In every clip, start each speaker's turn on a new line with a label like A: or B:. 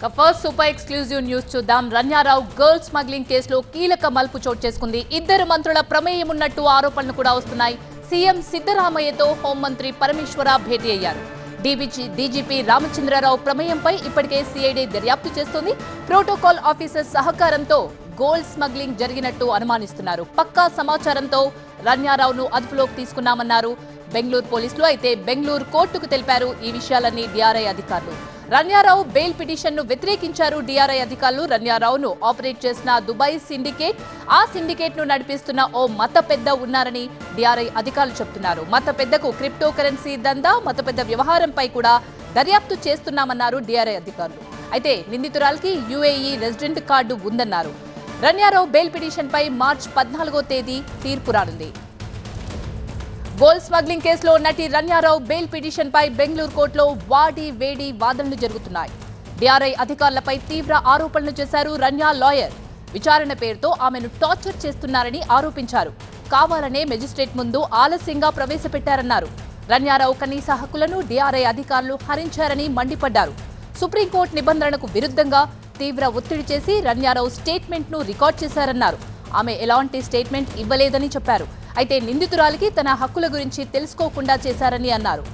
A: ఇక first super exclusive news చూద్దాం. Ranya Rao girl smuggling కేసులో కీలక మలుపు చోటు చేసుకుంది. ఇద్దరు మంత్రుల ప్రమేయం ఉన్నట్టు ఆరోపణలు కూడా వస్తున్నాయి. సీఎం సిద్దరామయ్యతో హోంమంత్రి పరమేశ్వర భేటీ అయ్యారు. డీబీజీ డీజీపీ రామచంద్రరావు ప్రమేయంపై ఇప్పటికే సిఐడి దర్యాప్తు చేస్తోంది. ప్రోటోకాల్ ఆఫీసర్ సహకారంతో గోల్డ్ స్మగ్లింగ్ జరిగినట్టు అనుమానిస్తున్నారు. పక్కా సమాచారంతో రన్యారావును అదుపులోకి తీసుకున్నామన్నారు. బెంగళూరు పోలీసులు అయితే బెంగళూరు కోర్టుకు తెలిపారు. ఈ విషయాలన్నీ డిఆర్ఐ అధికారులు. రన్యారావు బెయిల్ పిటిషన్ను వ్యతిరేకించారు డిఆర్ఐ అధికారులు. రన్యారావును ఆపరేట్ చేసిన దుబాయ్ సిండికేట్ ఆ సిండికేట్ను నడిపిస్తున్న ఓ మత పెద్ద ఉన్నారని డిఆర్ఐ అధికారులు చెబుతున్నారు మత పెద్దకు క్రిప్టో కరెన్సీ దందా మత పెద్ద వ్యవహారంపై కూడా దర్యాప్తు చేస్తున్నామన్నారు డిఆర్ఐ అధికారులు. అయితే నిందితురాలకి యుఏఈ రెసిడెంట్ కార్డు ఉందన్నారు. రన్యారావు బెయిల్ పిటిషన్ పై మార్చ్ పద్నాలుగో తేదీ తీర్పు రానుంది. గోల్డ్ స్మగ్లింగ్ కేసులో నటి రన్యారావు బెయిల్ పిటిషన్ పై బెంగళూరు కోర్టులో వాడి వేడి వాదనలు జరుగుతున్నాయి. డిఆర్ఐ అధికారులపై తీవ్ర ఆరోపణలు చేశారు రన్యా లాయర్. విచారణ పేరుతో ఆమెను టార్చర్ చేస్తున్నారని ఆరోపించారు. కావాలనే మెజిస్ట్రేట్ ముందు ఆలస్యంగా ప్రవేశపెట్టారన్నారు. రన్యారావు కనీస హక్కులను డిఆర్ఐ అధికారులు హరించారని మండిపడ్డారు. సుప్రీంకోర్టు నిబంధనలకు విరుద్ధంగా తీవ్ర ఒత్తిడి చేసి రన్యారావు స్టేట్మెంట్ను రికార్డ్ చేశారన్నారు. ఆమె ఎలాంటి స్టేట్మెంట్ ఇవ్వలేదని చెప్పారు. అయితే నిందితురాలికి తన హక్కుల గురించి తెలుసుకోకుండా చేశారని అన్నారు.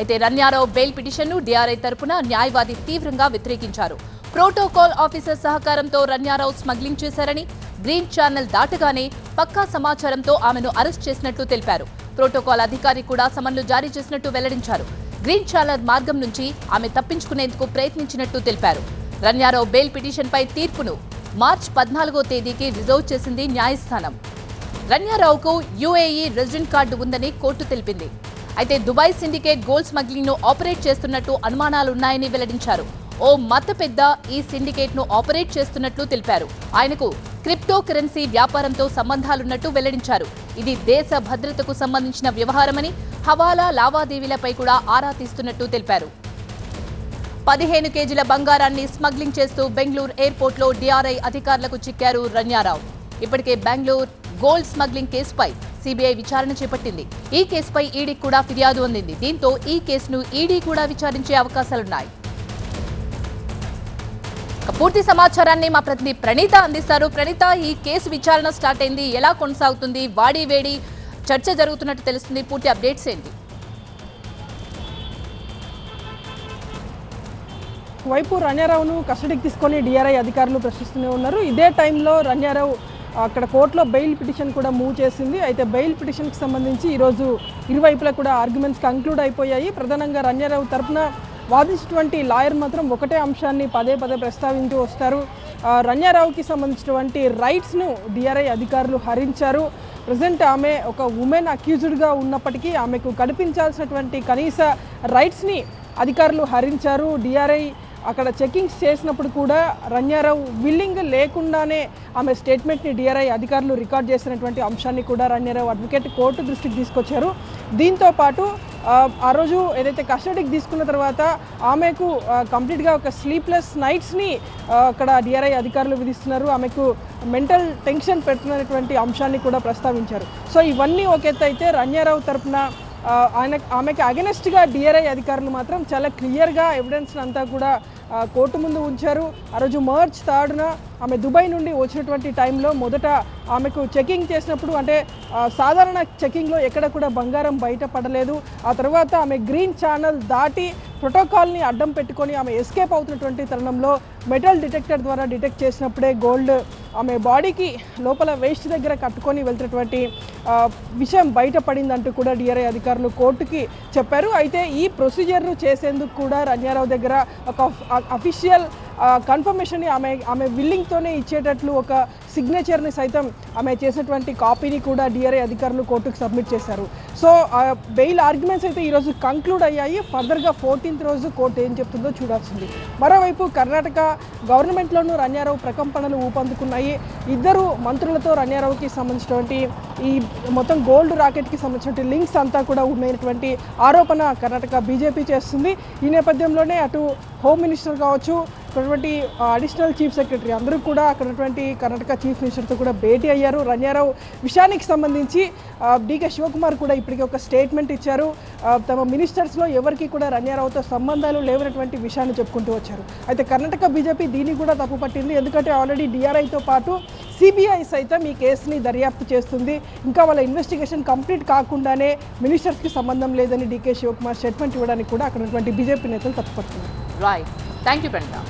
A: అయితే రన్యారావు బెయిల్ పిటిషన్ను డిఆర్ఐ తరపున న్యాయవాది తీవ్రంగా వ్యతిరేకించారు. ప్రోటోకాల్ ఆఫీసర్ సహకారంతో రన్యారావు స్మగ్లింగ్ చేశారని గ్రీన్ ఛానల్ దాటగానే పక్కా సమాచారంతో ఆమెను అరెస్ట్ చేసినట్లు తెలిపారు. ప్రోటోకాల్ అధికారి కూడా సమన్లు జారీ చేసినట్టు వెల్లడించారు. గ్రీన్ ఛానల్ మార్గం నుంచి ఆమె తప్పించుకునేందుకు ప్రయత్నించినట్టు తెలిపారు. రన్యారావు బెయిల్ పిటిషన్పై తీర్పును మార్చ్ పద్నాలుగో తేదీకి రిజర్వ్ చేసింది న్యాయస్థానం. రన్యారావుకు యుఏఈ రెసిడెంట్ కార్డు ఉందని కోర్టు తెలిపింది. అయితే దుబాయ్ సిండికేట్ గోల్డ్ స్మగ్లింగ్ను ఆపరేట్ చేస్తున్నట్టు అనుమానాలున్నాయని వెల్లడించారు. ఓ మత పెద్ద ఈ సిండికేట్ను ఆపరేట్ చేస్తున్నట్లు తెలిపారు. ఆయనకు క్రిప్టో కరెన్సీ వ్యాపారంతో సంబంధాలున్నట్టు వెల్లడించారు. ఇది దేశ భద్రతకు సంబంధించిన వ్యవహారమని హవాలా లావాదేవీలపై కూడా ఆరా తీస్తున్నట్టు తెలిపారు. పదిహేను కేజీల బంగారాన్ని స్మగ్లింగ్ చేస్తూ బెంగళూరు ఎయిర్పోర్ట్లో డిఆర్ఐ అధికారులకు చిక్కారు రన్యారావు. ఇప్పటికే బెంగళూరు గోల్డ్ స్మగ్లింగ్ కేసుపై సిబిఐ విచారణ చేపట్టింది. ఈ కేసుపై ఈడీ కూడా ఫిర్యాదు అందింది. దీంతో ఈ కేసును ఈడీ కూడా విచారించే అవకాశాలున్నాయి. పూర్తి సమాచారాన్ని మా ప్రతినిధి ప్రణీత అందిస్తారు. ప్రణీత ఈ కేసు విచారణ స్టార్ట్ అయింది. ఎలా కొనసాగుతుంది? వాడి వేడి చర్చ జరుగుతున్నట్టు తెలుస్తుంది. పూర్తి అప్డేట్స్ ఏంటి?
B: వైపు రన్యారావును కస్టడీకి తీసుకొని డిఆర్ఐ అధికారులు ప్రశ్నిస్తూనే ఉన్నారు. ఇదే టైంలో రన్యారావు అక్కడ కోర్టులో బెయిల్ పిటిషన్ కూడా మూవ్ చేసింది. అయితే బెయిల్ పిటిషన్కి సంబంధించి ఈరోజు ఇరువైపులా కూడా ఆర్గ్యుమెంట్స్ కంక్లూడ్ అయిపోయాయి. ప్రధానంగా రంజారావు తరపున వాదించినటువంటి లాయర్ మాత్రం ఒకటే అంశాన్ని పదే పదే ప్రస్తావించు వస్తారు. రంజారావుకి సంబంధించినటువంటి రైట్స్ను డిఆర్ఐ అధికారులు హరించారు. ప్రజెంట్ ఆమె ఒక ఉమెన్ అక్యూజ్డ్గా ఉన్నప్పటికీ ఆమెకు కల్పించాల్సినటువంటి కనీస రైట్స్ని అధికారులు హరించారు. డిఆర్ఐ అక్కడ చెకింగ్స్ చేసినప్పుడు కూడా రన్యారావు విల్లింగ్ లేకుండానే ఆమె స్టేట్మెంట్ని డిఆర్ఐ అధికారులు రికార్డ్ చేసినటువంటి అంశాన్ని కూడా రన్యారావు అడ్వకేట్ కోర్టు దృష్టికి తీసుకొచ్చారు. దీంతో పాటు ఆ, రోజు ఏదైతే కస్టడీకి తీసుకున్న తర్వాత ఆమెకు కంప్లీట్గా ఒక స్లీప్లెస్ నైట్స్ని అక్కడ డిఆర్ఐ అధికారులు విధిస్తున్నారు. ఆమెకు మెంటల్ టెన్షన్ పెడుతున్నటువంటి అంశాన్ని కూడా ప్రస్తావించారు. సో ఇవన్నీ ఒక ఎత్తు అయితే రన్యారావు తరపున ఆయన ఆమెకి అగెనెస్ట్గా డిఆర్ఐ అధికారులు మాత్రం చాలా క్లియర్గా ఎవిడెన్స్ అంతా కూడా కోర్టు ముందు ఉంచారు. ఆ రోజు మార్చ్ థర్డ్న ఆమె దుబాయ్ నుండి వచ్చినటువంటి టైంలో మొదట ఆమెకు చెకింగ్ చేసినప్పుడు అంటే సాధారణ చెకింగ్లో ఎక్కడ కూడా బంగారం బయటపడలేదు ఆ తర్వాత ఆమె గ్రీన్ ఛానల్ దాటి ప్రోటోకాల్ని అడ్డం పెట్టుకొని ఆమె ఎస్కేప్ అవుతున్నటువంటి తరుణంలో మెటల్ డిటెక్టర్ ద్వారా డిటెక్ట్ చేసినప్పుడే గోల్డ్ ఆమె బాడీకి లోపల వేస్ట్ దగ్గర కట్టుకొని వెళ్తున్నటువంటి విషయం బయటపడిందంటూ కూడా డిఆర్ఐ అధికారులు కోర్టుకి చెప్పారు. అయితే ఈ ప్రొసీజర్ను చేసేందుకు కూడా రన్యారావు దగ్గర ఒక అఫీషియల్ కన్ఫర్మేషన్ని ఆమె ఆమె విల్లింగ్తోనే ఇచ్చేటట్లు ఒక సిగ్నేచర్ని సైతం ఆమె చేసినటువంటి కాపీని కూడా డిఆర్ఐ అధికారులు కోర్టుకు సబ్మిట్ చేశారు. సో బెయిల్ ఆర్గ్యుమెంట్స్ అయితే ఈరోజు కంక్లూడ్ అయ్యాయి. ఫర్దర్గా ఫోర్టీన్త్ రోజు కోర్టు ఏం చెప్తుందో చూడాల్సింది. మరోవైపు కర్ణాటక గవర్నమెంట్లోనూ రన్యారావు ప్రకంపనలు ఊపందుకున్నాయి. ఇద్దరు మంత్రులతో రన్యారావుకి సంబంధించినటువంటి ఈ మొత్తం గోల్డ్ రాకెట్కి సంబంధించిన లింక్స్ అంతా కూడా ఉన్నటువంటి ఆరోపణ కర్ణాటక బీజేపీ చేస్తుంది. ఈ నేపథ్యంలోనే అటు హోమ్ మినిస్టర్ కావచ్చు ఉన్నటువంటి అడిషనల్ చీఫ్ సెక్రటరీ అందరూ కూడా అక్కడ ఉన్నటువంటి కర్ణాటక చీఫ్ మినిస్టర్తో కూడా భేటీ అయ్యారు. రంజారావు విషయానికి సంబంధించి డీకే శివకుమార్ కూడా ఇప్పటికే ఒక స్టేట్మెంట్ ఇచ్చారు. తమ మినిస్టర్స్లో ఎవరికి కూడా రంజారావుతో సంబంధాలు లేవనటువంటి విషయాన్ని చెప్పుకుంటూ వచ్చారు. అయితే కర్ణాటక బీజేపీ దీన్ని కూడా తప్పుపట్టింది ఎందుకంటే ఆల్రెడీ డిఆర్ఐతో పాటు సిబిఐ సైతం ఈ కేసుని దర్యాప్తు చేస్తుంది. ఇంకా వాళ్ళ ఇన్వెస్టిగేషన్ కంప్లీట్ కాకుండానే మినిస్టర్స్కి సంబంధం లేదని డీకే శివకుమార్ స్టేట్మెంట్ ఇవ్వడానికి కూడా అక్కడ ఉన్నటువంటి బీజేపీ నేతలు తప్పుపడుతున్నారు
A: రైట్ థ్యాంక్ యూ ప్రణిత